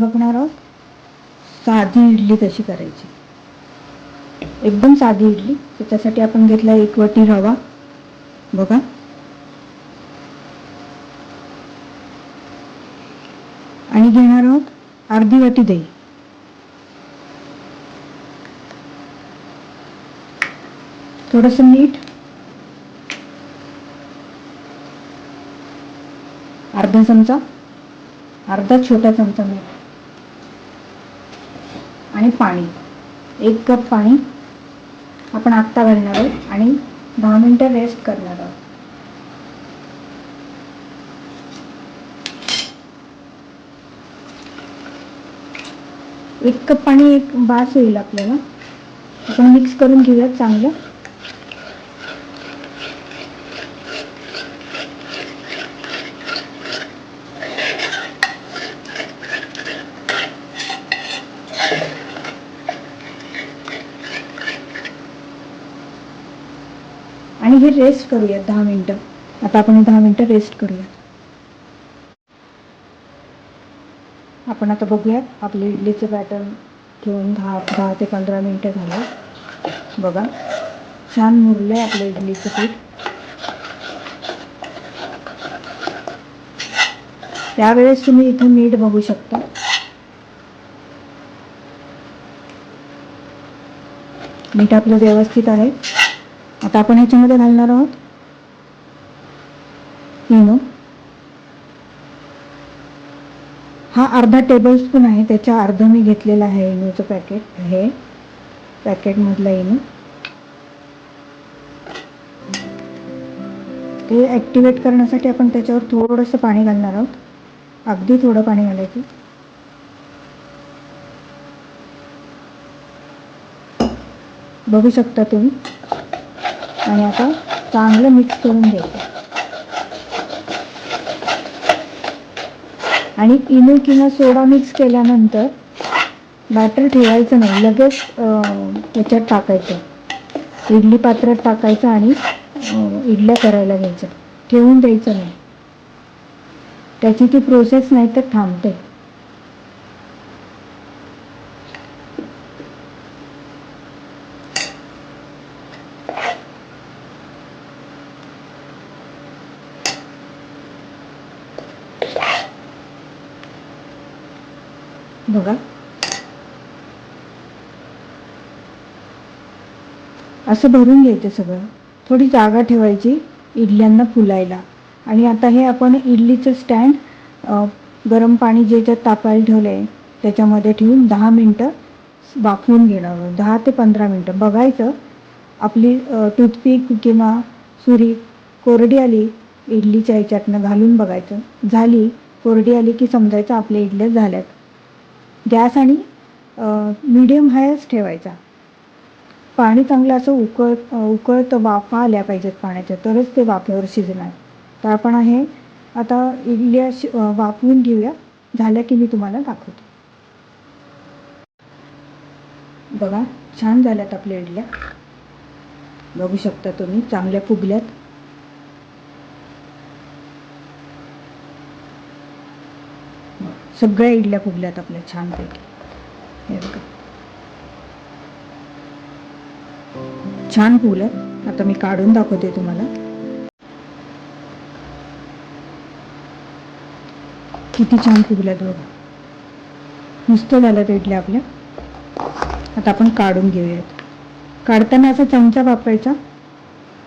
बघणार आहोत. साधी इडली कशी करायची? एकदम साधी इडली. त्याच्यासाठी आपण घेतला एक वटी रवा. बघा. आणि घेणार आहोत अर्धी वाटी दही. थोडंसं मीठ. अर्धा चमचा. अर्धा छोटा चमचा मीठ. आणि पाणी. एक कप पाणी आपण आत्ता घालणार आहोत आणि दहा मिनटं रेस्ट करणार आहोत. एक कप पाणी एक बास होईल आपल्याला. आपण मिक्स करून घेऊयात चांगलं. आणि हे रेस्ट करूयात दहा मिनटं. आता आपण दहा मिनटं रेस्ट करूयात. आपण आता बघूयात आपले इडलीचं पॅटर्न ठेवून दहा दहा ते पंधरा मिनटं झालं. बघा. छान मुरलं आहे आपलं इडलीचं पीठ. त्यावेळेस तुम्ही इथं मीठ बघू शकता. मीठ आपलं व्यवस्थित आहे. आता आपण ह्याच्यामध्ये घालणार आहोत. इनो. हा अर्धा टेबल स्पून आहे त्याच्या अर्ध मी घेतलेला आहे इनोचं पॅकेट हे पॅकेटमधलं इनो. ते ॲक्टिवेट करण्यासाठी आपण त्याच्यावर थोडंसं पाणी घालणार आहोत. अगदी थोडं पाणी घालायचं. बघू शकता तुम्ही. आणि आता चांगलं मिक्स करून घ्यायचं. आणि इनो किंवा सोडा मिक्स केल्यानंतर बॅटर ठेवायचं नाही लगेच त्याच्यात टाकायचं. इडली पात्रात टाकायचं आणि इडल्या करायला घ्यायचं ठेवून द्यायचं नाही. त्याची ती प्रोसेस नाही तर थांबते. बघा. असं भरून घ्यायचं सगळं. थोडी जागा ठेवायची इडल्यांना फुलायला. आणि आता हे आपण इडलीचं स्टँड गरम पाणी जे ज्यात तापायला ठेवलं आहे त्याच्यामध्ये ठेवून दहा मिनटं वाफवून घेणार दहा ते पंधरा मिनटं. बघायचं आपली टूथपिक किंवा सुरी कोरडी आली इडलीच्या ह्याच्यातनं घालून बघायचं. झाली कोरडी आली की समजायचं आपल्या इडल्या झाल्यात. गॅस आणि मिडियम हायच ठेवायचा. पाणी चांगलं असं उकळ उकळतं वाफा आल्या पाहिजेत पाण्याच्या तरच ते वाफेवर शिजणार. तर आपण हे आता इडल्या शि- वाफवून घेऊया. झाल्या की मी तुम्हाला दाखवते. बघा छान झाल्यात आपल्या इडल्या. बघू शकता तुम्ही चांगल्या फुगल्यात. सगळ्या इडल्या फुगल्यात आपल्या छानपैकी. हे बघा. छान फुगल्यात. आता मी काढून दाखवते तुम्हाला. किती छान फुगल्यात बघा. नुसतं झाल्यात इडल्या आपल्या. आता आपण काढून घेऊयात. काढताना असा चमचा वापरायचा.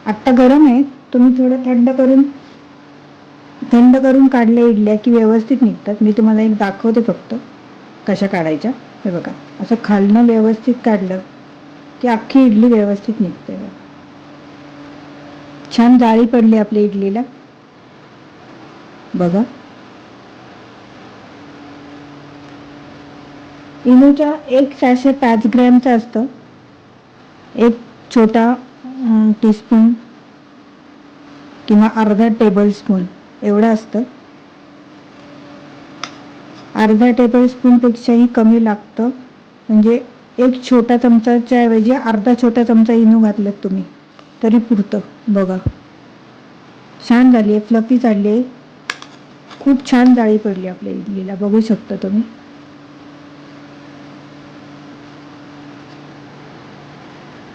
आत्ता गरम आहे. तुम्ही थोडं थंड करून थंड करून काढल्या इडल्या की व्यवस्थित निघतात. मी तुम्हाला एक दाखवते फक्त कशा काढायच्या. हे बघा असं खालनं व्यवस्थित काढलं की अख्खी इडली व्यवस्थित निघते. बघा. छान जाळी पडली आपल्या इडलीला. बघा. इनोच्या एक सॅशे पाच ग्रॅमचं असतं. एक छोटा टीस्पून किंवा अर्धा टेबल स्पून एवढं असतं. अर्धा टेबल स्पूनपेक्षाही कमी लागतं. म्हणजे एक छोटा चमचाच्या ऐवजी अर्धा छोटा चमचा इनो घातलात तुम्ही. तरी पुरतं बघा. छान झाली आहे फ्लफी चालली आहे खूप छान जाळी पडली आपल्या इडलीला बघू शकता तुम्ही.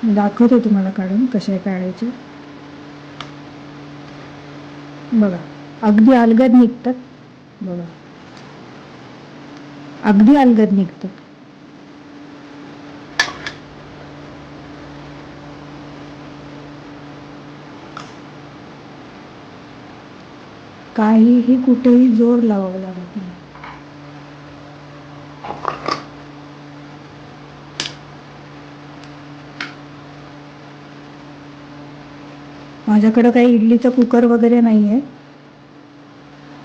दाखवते तुम्हाला काढून कशा काढायचे बघा. अगदी अलगद निघतात. बघा. अगदी अलगद निघतात. काहीही कुठेही जोर लावावा लागत नाही. माझ्याकडं काही इडलीचं कुकर वगैरे नाही आहे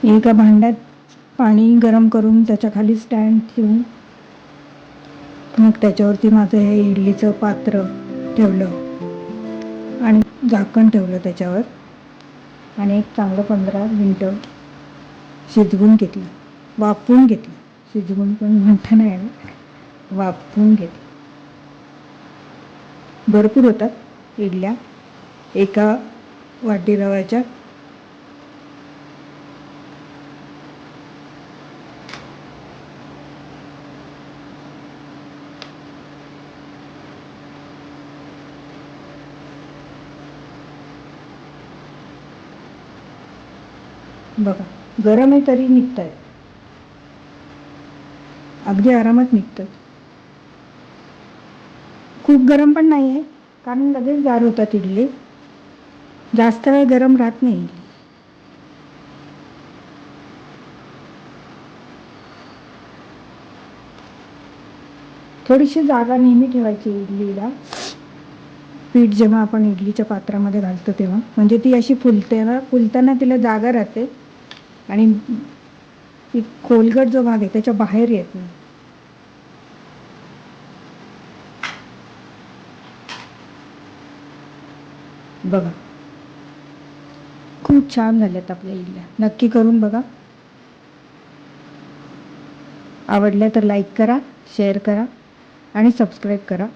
एका भांड्यात पाणी गरम करून त्याच्याखाली स्टँड ठेवून मग त्याच्यावरती माझं हे इडलीचं पात्र ठेवलं. आणि झाकण ठेवलं त्याच्यावर. आणि एक चांगलं पंधरा मिनटं शिजवून घेतलं. वाफवून घेतलं. शिजवून पण म्हणता नाही येणार. वाफवून घेतलं. भरपूर होतात इडल्या. एका वाटी रव्याच्या बघा गरम आहे तरी निघत आहे अगदी आरामात निघतात खूप गरम पण नाही आहे कारण लगेच गार होतात इडली. जास्त वेळ गरम राहत नाही इडली. थोडीशी जागा नेहमी ठेवायची इडलीला. पीठ जेव्हा आपण इडलीच्या पात्रामध्ये घालतो तेव्हा. म्हणजे ती अशी फुलते ना फुलताना तिला जागा राहते. आणि ती खोलगट जो भाग आहे त्याच्या बाहेर येत नाही. बघा. खूप छान झाल्यात आपल्या इडल्या नक्की करून बघा. आवडल्या तर लाईक करा शेअर करा आणि सबस्क्राईब करा.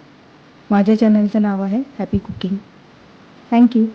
माझ्या चॅनलचं नाव आहे हॅपी कुकिंग थँक्यू